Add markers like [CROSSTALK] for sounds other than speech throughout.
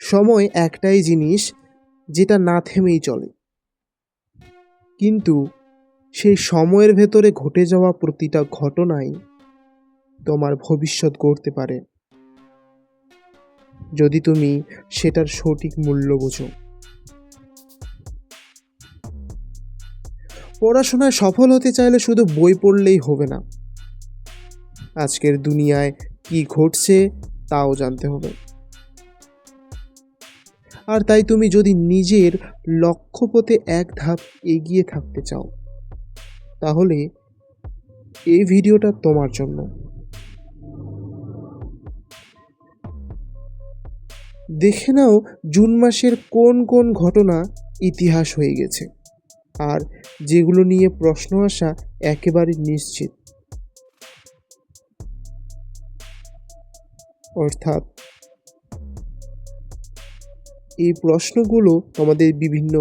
সময় একটাই জিনিস, যেটা না থেমেই চলে। কিন্তু সেই সময়ের ভেতরে ঘটে যাওয়া প্রতিটা ঘটনাই তোমার ভবিষ্যৎ গড়তে পারে। যদি তুমি সেটার সঠিক মূল্য বোঝো। পড়াশোনায় সফল হতে চাইলে শুধু বই পড়লেই হবে না। আজকের দুনিয়ায় কি ঘটছে, তাও জানতে হবে। আর তাই তুমি যদি নিজের লক্ষ্যপথে এক ধাপ এগিয়ে থাকতে চাও, তাহলে এই ভিডিওটা তোমার জন্য। দেখে নাও জুন মাসের কোন কোন ঘটনা ইতিহাস হয়ে গেছে, আর যেগুলো নিয়ে প্রশ্ন আসা একেবারে নিশ্চিত। অর্থাৎ এই প্রশ্নগুলো আমাদের বিভিন্ন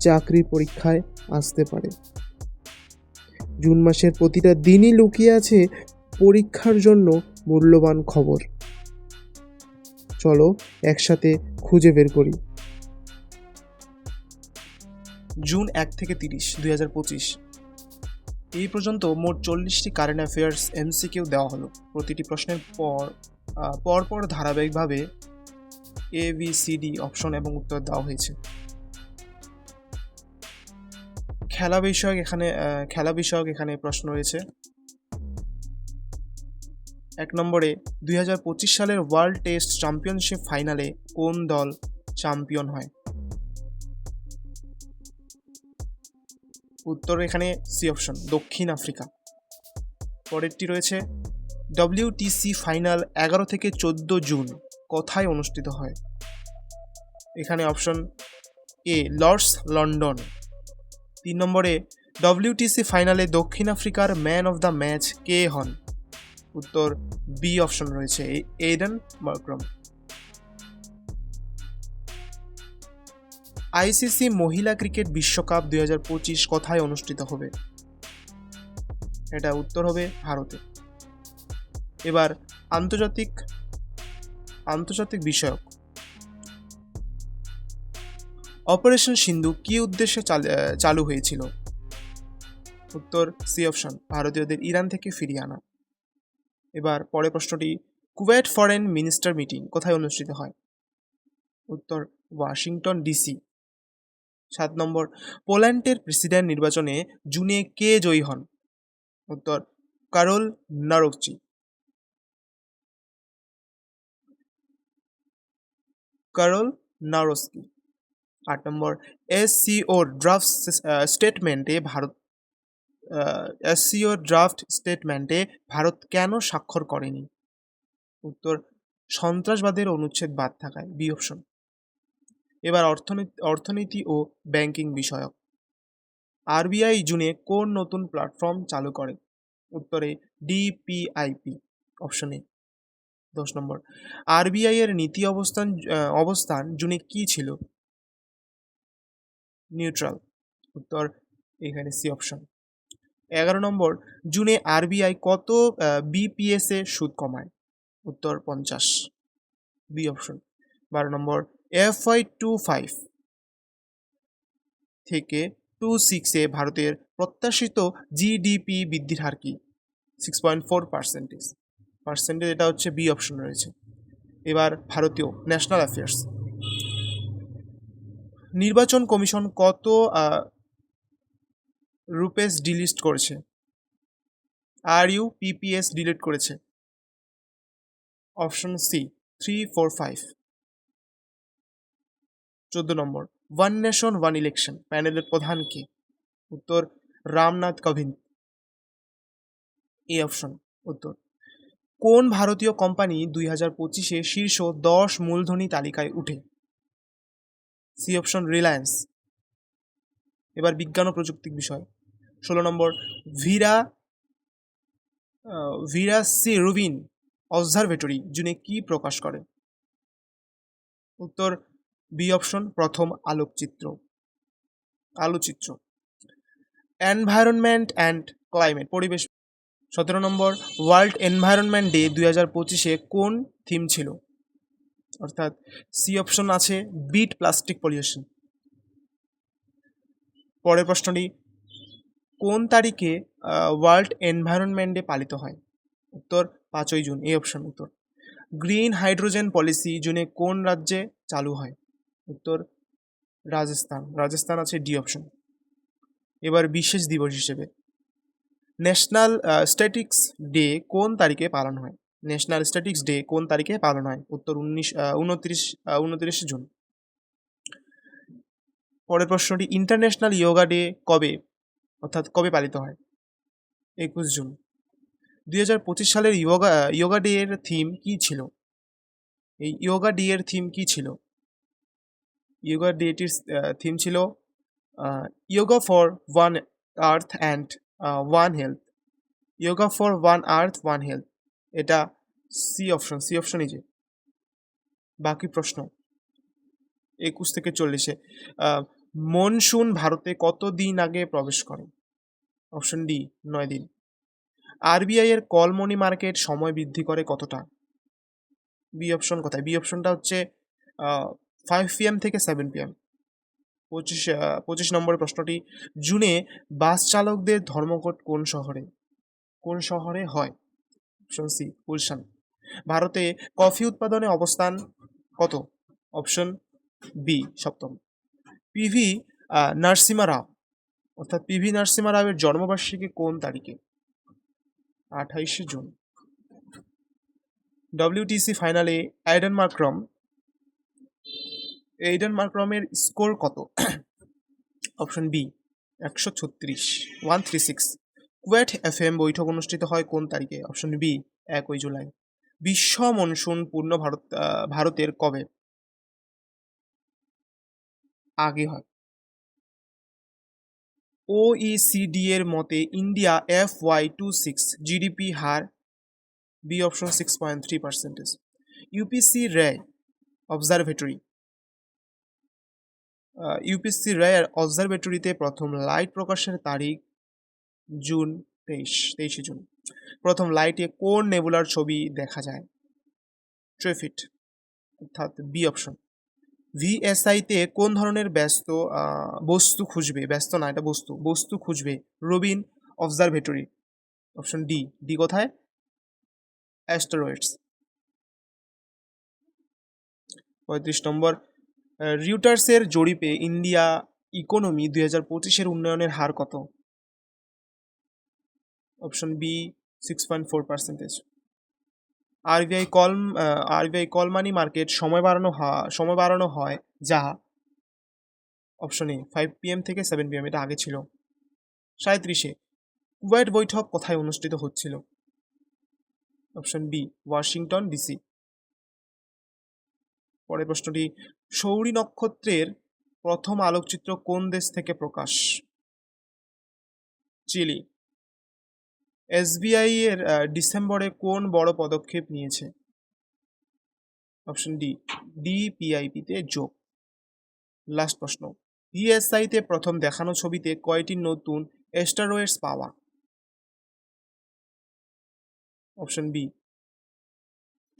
চাকরি পরীক্ষায় আসতে পারে। জুন মাসের প্রতিটা দিনই লুকিয়ে আছে পরীক্ষার জন্য মূল্যবান খবর। চলো একসাথে খুঁজে বের করি। জুন এক থেকে তিরিশ, দুই হাজার পঁচিশ। এই পর্যন্ত মোট চল্লিশটি কারেন্ট অ্যাফেয়ার্স এমসিকিউ দেওয়া হলো। প্রতিটি প্রশ্নের পর পরপর ধারাবাহিকভাবে A B C D option এবং উত্তর দেওয়া হয়েছে। খেলা বিষয়ক এখানে খেলা বিষয়ক এখানে প্রশ্ন রয়েছে। এক নম্বরে, দুই হাজার পঁচিশ সালের ওয়ার্ল্ড টেস্ট চ্যাম্পিয়নশিপ ফাইনালে কোন দল চ্যাম্পিয়ন হয়? উত্তর এখানে সি অপশন দক্ষিণ আফ্রিকা। পরেরটি রয়েছে ডব্লিউটিসি ফাইনাল এগারো থেকে চোদ্দ জুন কোথায় অনুষ্ঠিত হয়? এখানে অপশন এ লর্ডস লন্ডন তিন নম্বরে ডব্লিউটিসি ফাইনালে দক্ষিণ আফ্রিকার ম্যান অফ দ্য ম্যাচ কে হন? উত্তর বি অপশন রয়েছে এডেন মার্ক্রম আইসিসি মহিলা ক্রিকেট বিশ্বকাপ দুই হাজার পঁচিশ কোথায় অনুষ্ঠিত হবে? এটা উত্তর হবে ভারতে। এবার আন্তর্জাতিক আন্তর্জাতিক বিষয়ক। অপারেশন সিন্ধু কি উদ্দেশ্যে চাল- হয়েছিল? উত্তর সি অপশন ভারতীয়দের ইরান থেকে ফিরিয়ে আনা। এবার পরের প্রশ্নটি কুয়েট ফরেন মিনিস্টার মিটিং কোথায় অনুষ্ঠিত হয়? উত্তর, ওয়াশিংটন ডিসি। সাত নম্বর, পোল্যান্ডের প্রেসিডেন্ট নির্বাচনে জুনে কে জয়ী হন? উত্তর, কারোল নারকচি। কারোল নারস্কি। আট নম্বর, এসসিও ড্রাফট স্টেটমেন্টে ভারত এসসিও ড্রাফট স্টেটমেন্টে ভারত কেন স্বাক্ষর করেনি? উত্তর, সন্ত্রাসবাদের অনুচ্ছেদ বাদ থাকায়, বি অপশন। এবার অর্থনীতি অর্থনীতি ও ব্যাংকিং বিষয়ক। আরবিআই জুনে কোন নতুন প্ল্যাটফর্ম চালু করে? উত্তরে, ডিপিআইপি। অপশনে দশ নম্বর। আরবিআই এর নীতি অবস্থান অবস্থান জুনে কি ছিল? নিউট্রাল। উত্তর এখানে সি অপশন। এগারো নম্বর, জুনে আরবিআই কত বিপিএস এ সুদ কমায়? উত্তর পঞ্চাশ। B option. বারো নম্বর, এফআই টু ফাইভ থেকে টু সিক্সে ভারতের প্রত্যাশিত জিডিপি বৃদ্ধির হার কি? Six point four percentage. Percentage এটা হচ্ছে বি অপশন রয়েছে। এবার ভারতীয় ন্যাশনাল অ্যাফেয়ার্স। নির্বাচন কমিশন কত রুপেস ডিলিট করেছে? আর ইউ পিপিএস ডিলিট করেছে? Option C, three, four, five. চোদ্দ নম্বর, ওয়ান নেশন, ওয়ান ইলেকশন, প্যানেলের প্রধান কে? উত্তর, রামনাথ কোবিন্দ। এ অপশন, উত্তর। কোন ভারতীয় কোম্পানি দুই হাজার পঁচিশে শীর্ষ দশ মূলধনী তালিকায় উঠে? C option Reliance. এবার বিজ্ঞান ও প্রযুক্তি বিষয়। ষোলো নম্বর, Vera Vera C Rubin observatory জুনে কি প্রকাশ করে উত্তর, বি অপশন, প্রথম আলোকচিত্র। আলোচিত্র। এনভায়রনমেন্ট অ্যান্ড ক্লাইমেট, পরিবেশ সতেরো নম্বর ওয়ার্ল্ড এনভায়রনমেন্ট ডে দুই হাজার পঁচিশে কোন থিম ছিল? অর্থাৎ সি অপশন আছে বিট প্লাস্টিক পলিউশন পরের প্রশ্নটি, কোন তারিখে ওয়ার্ল্ড এনভায়রনমেন্ট ডে পালিত হয়? উত্তর, পাঁচই জুন, এই অপশন উত্তর। গ্রিন হাইড্রোজেন পলিসি জুনে কোন রাজ্যে চালু হয়? উত্তর, রাজস্থান। রাজস্থান আছে ডি অপশন এবার বিশেষ দিবস হিসেবে। ন্যাশনাল স্ট্যাটিক্স ডে কোন তারিখে পালন হয়? ন্যাশনাল স্ট্যাটিক্স ডে কোন তারিখে পালন হয়? উত্তর উনিশ উনত্রিশ উনত্রিশে জুন। পরের প্রশ্নটি ইন্টারন্যাশনাল ইয়োগা ডে কবে, অর্থাৎ কবে পালিত হয়? একুশ জুন। দুই হাজার পঁচিশ সালের ইয়োগা ইয়োগা ডে এর থিম কি ছিল? এই ইয়োগা ডে এর থিম কি ছিল? ইয়োগা ডেটির থিম ছিল yoga for one earth and one health yoga for one earth one health এটা সি অপশন সি অপশনই যে। বাকি প্রশ্ন। একুশ থেকে চল্লিশে। মনসুন ভারতে কত দিন আগে প্রবেশ করে? অপশন ডি নয় দিন। আরবিআই এর কল মনি মার্কেট সময় বৃদ্ধি করে কতটা? বি অপশন কোথায়? বি অপশনটা হচ্ছে ফাইভ পিএম থেকে সেভেন পিএম পঁচিশ পঁচিশ নম্বরের প্রশ্নটি, জুনে বাস চালকদের ধর্মঘট কোন শহরে? কোন শহরে হয়? Option C Gulshan. ভারতে কফি উৎপাদনে অবস্থান কত? অপশন বি সপ্তম। পিভি নরসিমা রাও। অর্থাৎ পিভি নরসিমা রাওয়ের জন্মবার্ষিকী কোন তারিখে? আঠাইশে জুন। ডব্লিউটিসি ফাইনালে আইডেন মার্ক্রম এইডেন মার্ক্রমের স্কোর কত? [COUGHS] অপশন বি একশো ছত্রিশ one three six Kuwait F M বৈঠক অনুষ্ঠিত হয় কোন তারিখে? অপশন বি একই জুলাই। বিশ্ব মনসুন পূর্ণ ভারত ভারতের কবে? আগে হয়। ওইসিডি এর মতে India F Y two six GDP হার B option six point three percentage UPC রে অবজারভেটরি ইউপিসি রে অবজারভেটরিতে প্রথম লাইট প্রকাশের তারিখ জুন তেইশ, তেইশে জুন। প্রথম লাইটে কোন নেবুলার ছবি দেখা যায়? ট্রেফিট অর্থাৎ বি অপশন ভিএসআইতে কোন ধরনের ব্যস্ত বস্তু খুঁজবে? ব্যস্ত না, এটা বস্তু। বস্তু খুঁজবে Rubin observatory option D D কোথায়? অ্যাস্টেরয়েডস পঁয়ত্রিশ নম্বর। রিউটার্সের জরিপে ইন্ডিয়া ইকোনমি দুই হাজার পঁচিশের উন্নয়নের হার কত? Option B six point four percentage RBI call RBI call money market সময় বাড়ানো সময় বাড়ানো হয় যা অপশন এ ফাইভ পিএম থেকে সেভেন পিএম এটা আগে ছিল। সাঁত্রিশে কুয়েট বৈঠক কোথায় অনুষ্ঠিত হচ্ছিল? অপশন বি ওয়াশিংটন ডিসি পরের প্রশ্নটি সৌরী নক্ষত্রের প্রথম আলোকচিত্র কোন দেশ থেকে প্রকাশ? চিলি। এসবিআই এর ডিসেম্বরে কোন বড় পদক্ষেপ নিয়েছে? অপশন ডি ডিপিআইপি তে যোগ। লাস্ট প্রশ্ন ভিএসআই তে প্রথম দেখানো ছবিতে কয়টি নতুন এস্টারয়েডস পাওয়া? Option B,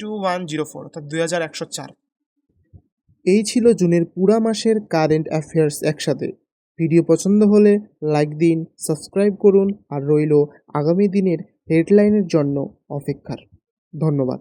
two one zero four, অর্থাৎ দুই হাজার একশো চার। এই ছিল জুনের পুরা মাসের কারেন্ট অ্যাফেয়ার্স একসাথে। ভিডিও পছন্দ হলে লাইক দিন সাবস্ক্রাইব করুন আর রইল আগামী দিনের হেডলাইনের জন্য অপেক্ষার। ধন্যবাদ।